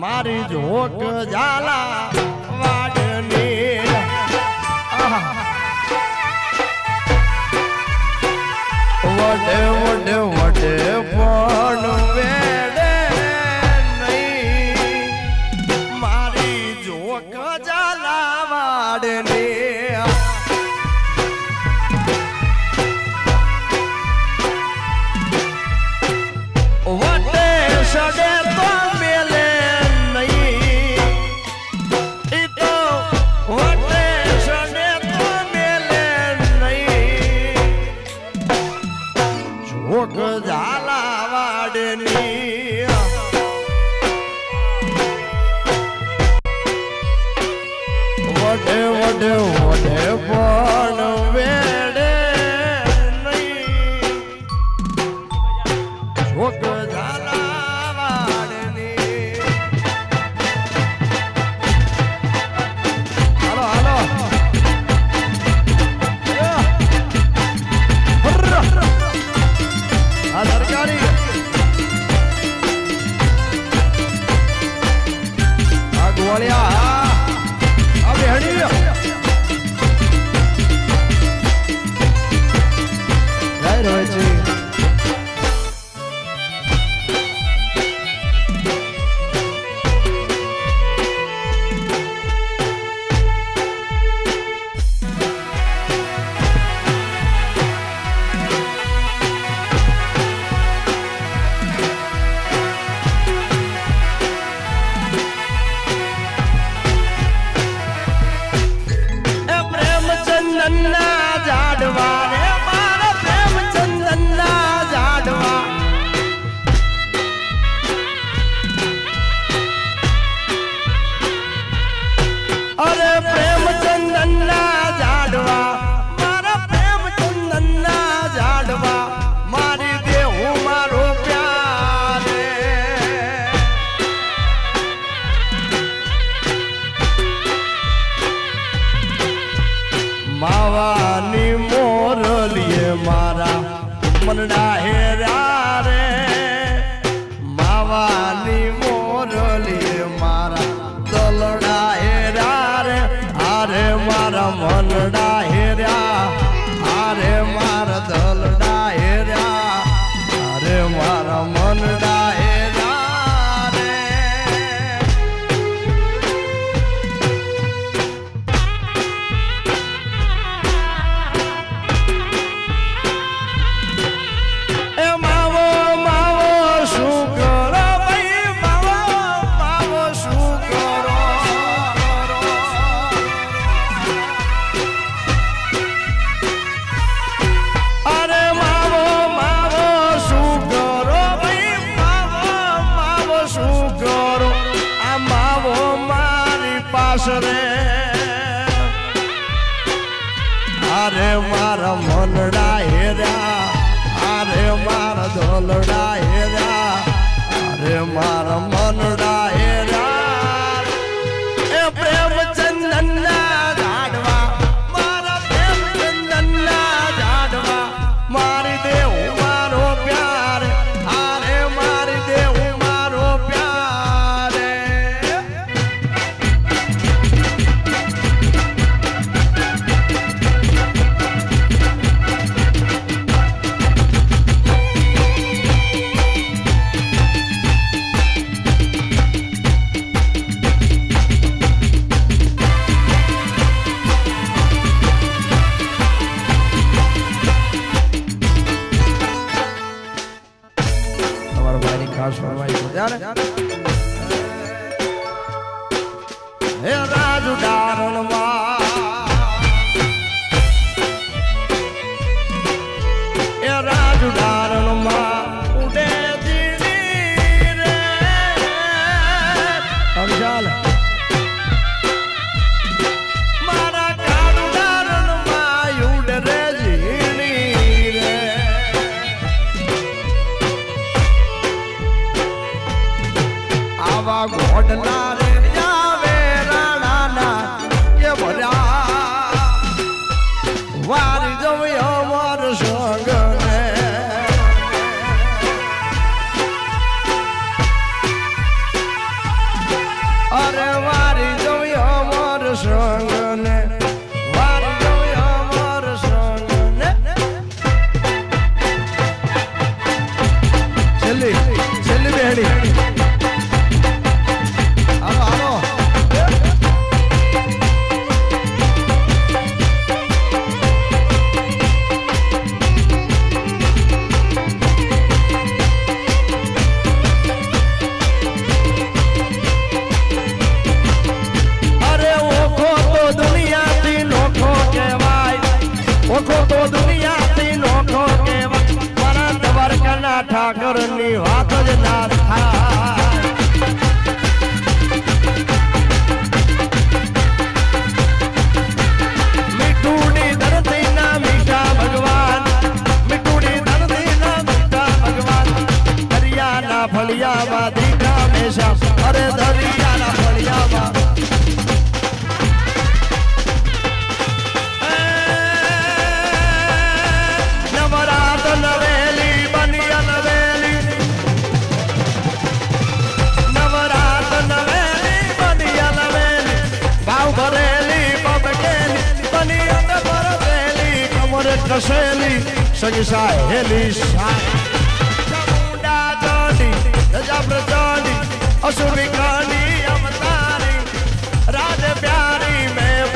મારી જોક ઝાલા વાડની. વડે વડે વડે Germany. woman in our. પાસ રે અરે મારા મનડાય ખાસ ફરમાઈ છે treasure ઠાકરની વાત જ ના થાય. મીઠુની ધરતીના મીઠા ભગવાન મીઠુની મોરે કસેલી સંગ સાહેલી ચામુંડા જાની રજા પ્રજાની અસુરી ખાની અવતારી રાજ પ્યારી મેં